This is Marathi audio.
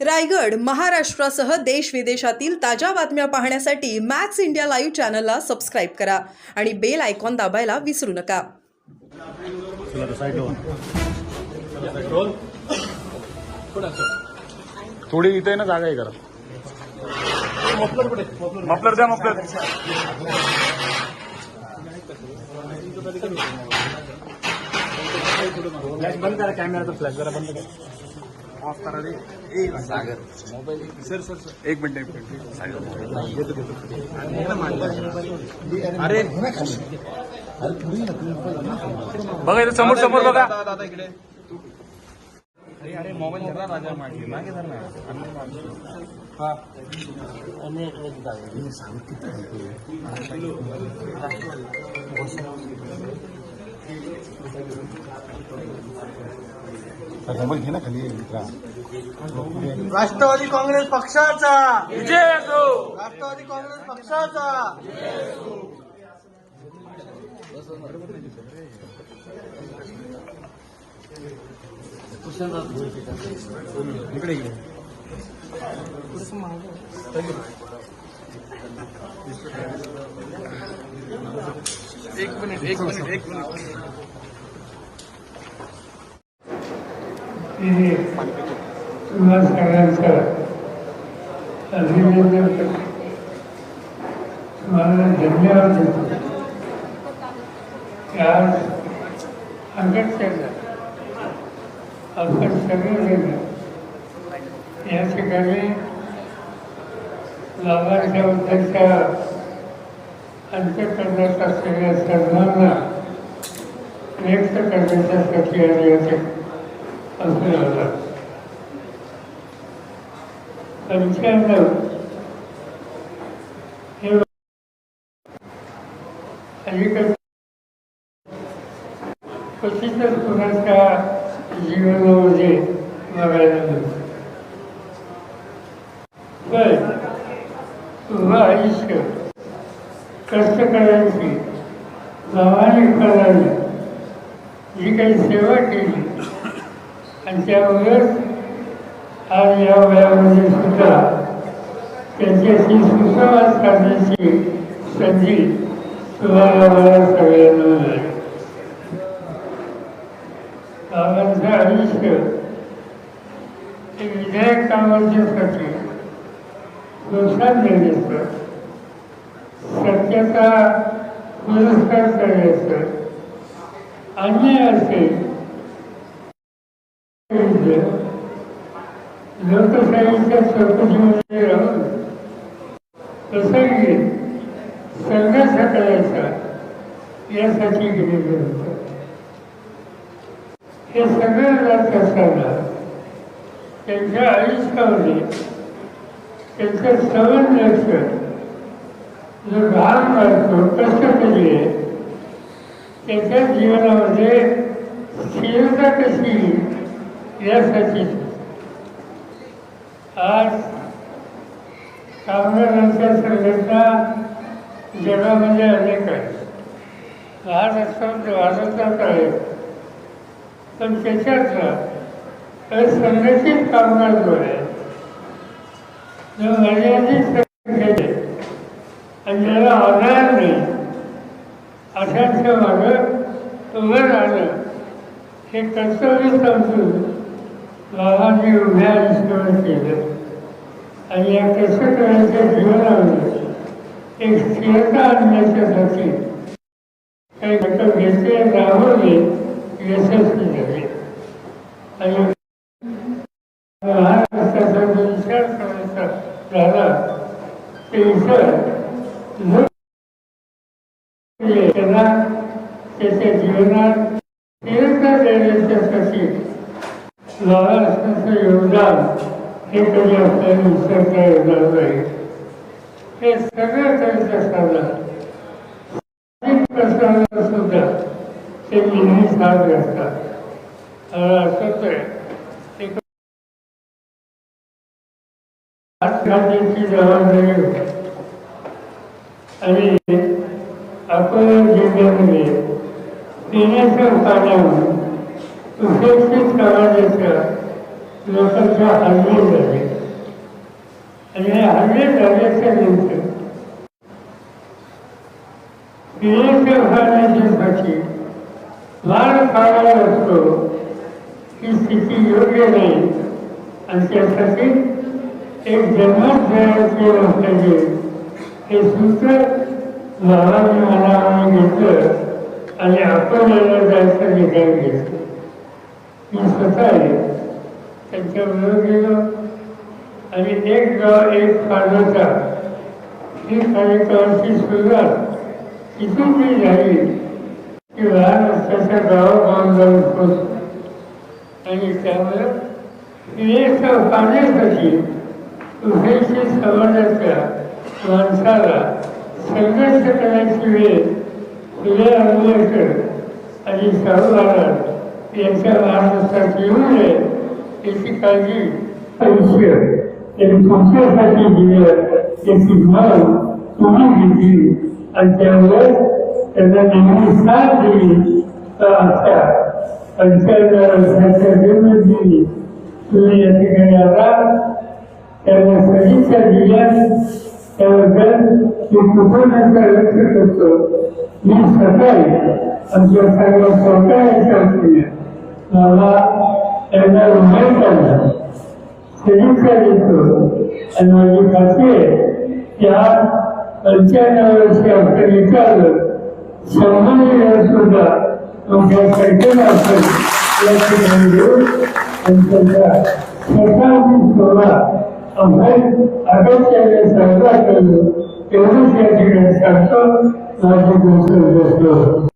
रायगड महाराष्ट्रासह देश विदेशातील ताज्या बातम्या पाहण्यासाठी मॅक्स इंडिया लाईव्ह चॅनलला सबस्क्राईब करा आणि बेल आयकॉन दाबायला विसरू नका. थोडी इथे ना जागा आहे करा मफलर द्या मफलर. फ्लॅश बंद करा कॅमेराचा फ्लॅश जरा बंद करा. ऑफ़ करा ए Sagar. Mobile sir sir sir. एक मिनिट एक मिनिट सागर अरे। बघा इथं समोर समोर बघा। अरे अरे मोबाईल धरा राजा मागे. मागे धर ना. हा. मोबाईल घे ना खाली मित्रा राष्ट्रवादी काँग्रेस पक्षाचा. विजय असो राष्ट्रवादी काँग्रेस पक्षाचा. इकडे एक मिनिट एक मिनिट एक मिनिट. तिने तुम्हा अभिनंदन करतो तुम्हाला धन्यवाद देतो की आज अगत्याला आपण सगळेजण या ठिकाणी लाभार्थ्याबद्दलच्या अंत्यकरणाचा सगळ्या सर्वांना व्यक्त करण्याच्या प्रक्रिया होते असं झालं पंच्याण्णव हे अलीकडे क्वचितच कुणाच्या जीवनामध्ये बघायला मिळतं पण तुझं आयुष्य कष्टकऱ्यांची प्रामाणिकपणाने जी काही सेवा केली Santiago área я Здесь не смешно скажите, сади, слава Совету. Слава Совету. И где кого дескати? Душа делится. Сатьяка Гурускар Совету. Они, если म्हणजे अन्याय असेल लोकशाहीच्या चौकशीमध्ये राहून कसंही संघर्ष करायचा यासाठी गेलेले होते. हे सगळे जात असताना त्यांच्या आयुष्यामध्ये त्यांचं सवन लक्ष जो घाम मारतो कष्ट केली आहे त्याच्या जीवनामध्ये स्थिरता कशी यासाठी आज कामगारांच्या संघटना जगामध्ये अनेक आहेत लहान असतात भारतात आहे. पण त्याच्यातला असंघटित कामगार जो आहे जो मर्यादित संख्येने आणि ज्याला आधार नाही अशांच्या मागं उभं राहणं हे कर्तव्य समजून बाबांनी उभ्या आयुष्यावर केलं आणि या कसं करायचं जीवनामध्ये एक स्थिरता आणण्याच्यासाठी काही घटक घेतले राबवले यशस्वी झाले आणि महाराष्ट्राचा जो विचार करायचा झाला ते विचार त्यांना त्याच्या जीवनात स्थिरता देण्याच्यासाठी महाराष्ट्राचं योगदान हे कधी आपल्याला विसरता येणार नाही हे सगळं करत असताना सामाजिक प्रश्नांना सुद्धा ते नेहमी साथ असतात मला असंच आहे एक घातण्याची जबाबदारी होती आणि अकोला जिल्ह्यामध्ये पिण्याच्या पाण्यावर सुशिक्षित समाजाच्या लोकांच्या हल्ले झाले. आणि हे हल्ले झाल्याच्यानंतर क्रिएटिव्ह लाल काळाला असतो. ही स्थिती योग्य नाही. आणि त्यासाठी एक जन्मच तयार केलं पाहिजे हे सूत्र बाबांनी मला घेतलं. आणि आपण याला जायचं निर्णय घेतलं मी स्वतः आहे त्यांच्याबरोबर गेलो आणि एक गाव एक फाळोचा ही कार्यक्रमाची सुरुवात तिथून मी झाली की लहान असल्याच्या गावागावात जाऊन पोचलो आणि त्यामुळं क्रिएचं पाहण्यासाठी उभयशी समाजाच्या माणसाला संघर्ष करण्याची वेळ फुले आंबेडकर आणि शाहू महाराज यांच्या महाराष्ट्रात येऊ नये याची काळजी आयुष्य त्यांनी तुमच्यासाठी दिलं त्याची भाव तुम्ही घेतली. आणि त्यामुळे त्यांना नेहमी साथ दिली तर अशा पंच्याण्णव वर्षाच्या जन्मदिनी तुम्ही या ठिकाणी आला त्यांना सदिच्छा दिल्या. त्याबद्दल मी कुटुंबाचा लक्ष करतो मी सकाळी आमच्या सगळ्या सहकार्याच्या वतीने मला त्यांना रुमाल काढला सदिच्छा देतो. आणि माझी खात्री आहे की आज पंच्याण्णव वर्षी आपण विचारलं शंभर सुद्धा तुमच्या संख्येला असेल या ठिकाणी देऊ आणि त्यांच्या स्वतःची सुरुवात आपण अगत्याने सहभाग करू एवढंच या ठिकाणी सांगतो. माझे गोष्ट